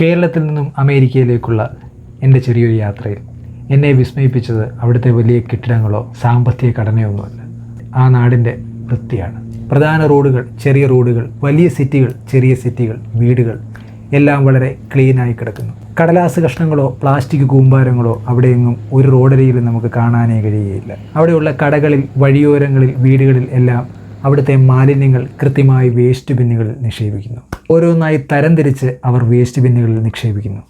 കേരളത്തിൽ നിന്നും അമേരിക്കയിലേക്കുള്ള എന്റെ ചെറിയൊരു യാത്രയിൽ. എന്നെ വിസ്മയിപ്പിച്ചത് അവിടുത്തെ വലിയ കെട്ടിടങ്ങളോ സാമ്പത്തിക ഘടനയൊന്നുമല്ല ആ നാടിന്റെ വൃത്തിയാണ്. പ്രധാന റോഡുകൾ ചെറിയ റോഡുകൾ വലിയ സിറ്റികൾ ചെറിയ സിറ്റികൾ വീടുകൾ എല്ലാം വളരെ ക്ലീനായി കിടക്കുന്നു. കടലാസ് കഷ്ണങ്ങളോ പ്ലാസ്റ്റിക് കൂമ്പാരങ്ങളോ അവിടെയെങ്ങും ഒരു റോഡരിയിലും നമുക്ക് കാണാനേ കഴിയുകയില്ല. അവിടെയുള്ള കടകളിൽ വഴിയോരങ്ങളിൽ വീടുകളിൽ എല്ലാം അവിടുത്തെ മാലിന്യങ്ങൾ കൃത്യമായി വേസ്റ്റ് ബിന്നുകളിൽ നിക്ഷേപിക്കുന്നു. ഓരോന്നായി തരംതിരിച്ച് അവർ വേസ്റ്റ് ബിന്നുകളിൽ നിക്ഷേപിക്കുന്നു.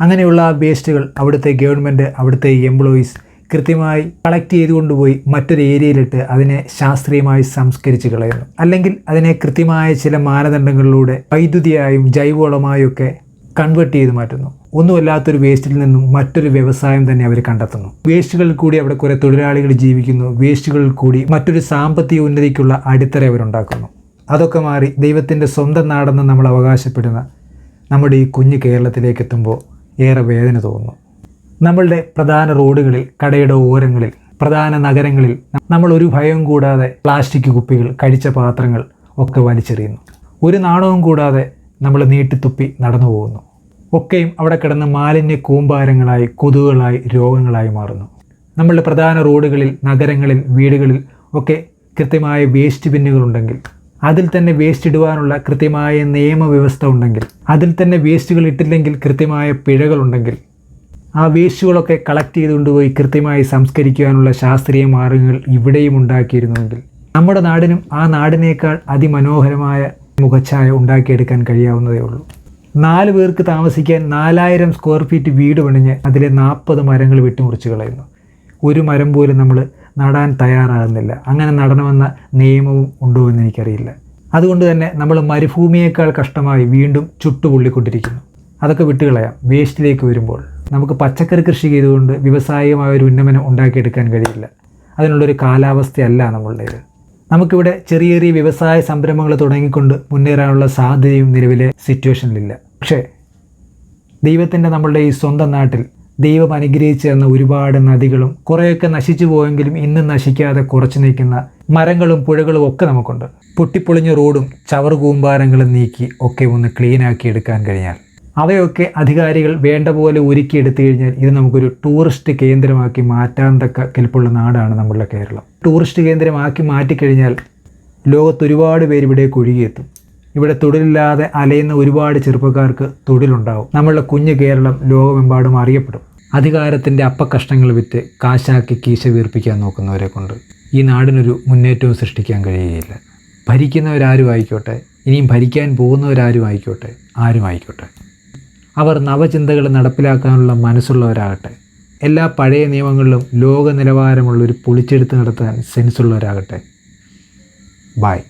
അങ്ങനെയുള്ള വേസ്റ്റുകൾ അവിടുത്തെ ഗവൺമെന്റ് അവിടുത്തെ എംപ്ലോയീസ് കൃത്യമായി കളക്ട് ചെയ്തുകൊണ്ടുപോയി മറ്റൊരു ഏരിയയിലിട്ട് അതിനെ ശാസ്ത്രീയമായി സംസ്കരിച്ച് കളയുന്നു. അല്ലെങ്കിൽ അതിനെ കൃത്യമായ ചില മാനദണ്ഡങ്ങളിലൂടെ വൈദ്യുതിയായും ജൈവവളമായും ഒക്കെ കൺവേർട്ട് ചെയ്ത് മാറ്റുന്നു. ഒന്നുമല്ലാത്തൊരു വേസ്റ്റിൽ നിന്നും മറ്റൊരു വ്യവസായം തന്നെ അവർ കണ്ടെത്തുന്നു. വേസ്റ്റുകളിൽ കൂടി അവിടെ കുറേ തൊഴിലാളികൾ ജീവിക്കുന്നു. വേസ്റ്റുകളിൽ കൂടി മറ്റൊരു സാമ്പത്തിക ഉന്നതിക്കുള്ള അടിത്തറ അവരുണ്ടാക്കുന്നു. അതൊക്കെ മാറി ദൈവത്തിന്റെ സ്വന്തം നാടെന്ന് നമ്മൾ അവകാശപ്പെടുന്ന നമ്മുടെ ഈ കുഞ്ഞു കേരളത്തിലേക്ക് എത്തുമ്പോൾ ഏറെ വേദന തോന്നുന്നു. നമ്മളുടെ പ്രധാന റോഡുകളിൽ കടയുടെ ഓരങ്ങളിൽ പ്രധാന നഗരങ്ങളിൽ നമ്മൾ ഒരു ഭയവും കൂടാതെ പ്ലാസ്റ്റിക് കുപ്പികൾ കഴിച്ച പാത്രങ്ങൾ ഒക്കെ വലിച്ചെറിയുന്നു. ഒരു നാണവും കൂടാതെ നമ്മൾ നീട്ടിത്തുപ്പി നടന്നു പോകുന്നു. ഒക്കെയും അവിടെ കിടന്ന് മാലിന്യ കൂമ്പാരങ്ങളായി കൊതുകുകളായി രോഗങ്ങളായി മാറുന്നു. നമ്മളുടെ പ്രധാന റോഡുകളിൽ നഗരങ്ങളിൽ വീടുകളിൽ ഒക്കെ കൃത്യമായ വേസ്റ്റ് ബിന്നുകളുണ്ടെങ്കിൽ അതിൽ തന്നെ വേസ്റ്റ് ഇടുവാനുള്ള കൃത്യമായ നിയമവ്യവസ്ഥ ഉണ്ടെങ്കിൽ അതിൽ തന്നെ വേസ്റ്റുകൾ ഇട്ടില്ലെങ്കിൽ കൃത്യമായ പിഴകളുണ്ടെങ്കിൽ ആ വേസ്റ്റുകളൊക്കെ കളക്ട് ചെയ്ത് കൊണ്ടുപോയി കൃത്യമായി സംസ്കരിക്കുവാനുള്ള ശാസ്ത്രീയ മാർഗങ്ങൾ ഇവിടെയും ഉണ്ടാക്കിയിരുന്നുവെങ്കിൽ നമ്മുടെ നാടിനും ആ നാടിനേക്കാൾ അതിമനോഹരമായ മുഖച്ഛായ ഉണ്ടാക്കിയെടുക്കാൻ കഴിയാവുന്നതേ ഉള്ളൂ. നാല് പേർക്ക് താമസിക്കാൻ നാലായിരം സ്ക്വയർ ഫീറ്റ് വീട് പണിഞ്ഞ് അതിലെ നാൽപ്പത് മരങ്ങൾ വെട്ടിമുറിച്ച് കളയുന്നു. ഒരു മരം പോലും നമ്മൾ നടാൻ തയ്യാറാകുന്നില്ല. അങ്ങനെ നടണമെന്ന നിയമവും ഉണ്ടോ എന്ന് എനിക്കറിയില്ല. അതുകൊണ്ട് തന്നെ നമ്മൾ മരുഭൂമിയേക്കാൾ കഷ്ടമായി വീണ്ടും ചുട്ടുപൊള്ളിക്കൊണ്ടിരിക്കുന്നു. അതൊക്കെ വിട്ടുകളയാം വേസ്റ്റിലേക്ക് വരുമ്പോൾ നമുക്ക് പച്ചക്കറി കൃഷി ചെയ്തുകൊണ്ട് വ്യവസായികമായ ഒരു ഉന്നമനം ഉണ്ടാക്കിയെടുക്കാൻ കഴിയില്ല. അതിനുള്ളൊരു കാലാവസ്ഥയല്ല നമ്മളുടേത്. നമുക്കിവിടെ ചെറിയ ചെറിയ വ്യവസായ സംരംഭങ്ങൾ തുടങ്ങിക്കൊണ്ട് മുന്നേറാനുള്ള സാധ്യതയും നിലവിലെ സിറ്റുവേഷനിലില്ല പക്ഷേ ദൈവത്തിന്റെ നമ്മളുടെ ഈ സ്വന്തം നാട്ടിൽ ദൈവം അനുഗ്രഹിച്ചു തന്ന ഒരുപാട് നദികളും കുറേയൊക്കെ നശിച്ചു പോയെങ്കിലും ഇന്നും നശിക്കാതെ കുറച്ചു നിൽക്കുന്ന മരങ്ങളും പുഴകളും ഒക്കെ നമുക്കുണ്ട്. പൊട്ടിപ്പൊളിഞ്ഞ റോഡും ചവർ കൂമ്പാരങ്ങളും നീക്കി ഒക്കെ ഒന്ന് ക്ലീൻ ആക്കി എടുക്കാൻ കഴിഞ്ഞാൽ അവയൊക്കെ അധികാരികൾ വേണ്ട പോലെ ഒരുക്കിയെടുത്തു കഴിഞ്ഞാൽ ഇത് നമുക്കൊരു ടൂറിസ്റ്റ് കേന്ദ്രമാക്കി മാറ്റാൻ തക്ക കെൽപ്പുള്ള നാടാണ് നമ്മളുടെ കേരളം. ടൂറിസ്റ്റ് കേന്ദ്രമാക്കി മാറ്റിക്കഴിഞ്ഞാൽ ലോകത്ത് ഒരുപാട് പേര് ഇവിടേക്ക് ഒഴുകിയെത്തും. ഇവിടെ തൊഴിലില്ലാതെ അലയുന്ന ഒരുപാട് ചെറുപ്പക്കാർക്ക് തൊഴിലുണ്ടാവും. നമ്മളുടെ കുഞ്ഞു കേരളം ലോകമെമ്പാടും അറിയപ്പെടും. അധികാരത്തിന്റെ അപ്പക്കഷ്ണങ്ങൾ വിറ്റ് കാശാക്കി കീശ വീർപ്പിക്കാൻ നോക്കുന്നവരെ കൊണ്ട് ഈ നാടിനൊരു മുന്നേറ്റവും സൃഷ്ടിക്കാൻ കഴിയുകയില്ല. ഭരിക്കുന്നവരാരും ആയിക്കോട്ടെ ഇനിയും ഭരിക്കാൻ പോകുന്നവരാരും ആയിക്കോട്ടെ ആരും ആയിക്കോട്ടെ. അവർ നവചിന്തകൾ നടപ്പിലാക്കാനുള്ള മനസ്സുള്ളവരാകട്ടെ. എല്ലാ പഴയ നിയമങ്ങളിലും ലോക നിലവാരമുള്ള ഒരു പൊളിച്ചെടുത്ത് നടത്താൻ സെൻസുള്ളവരാകട്ടെ. ബായ്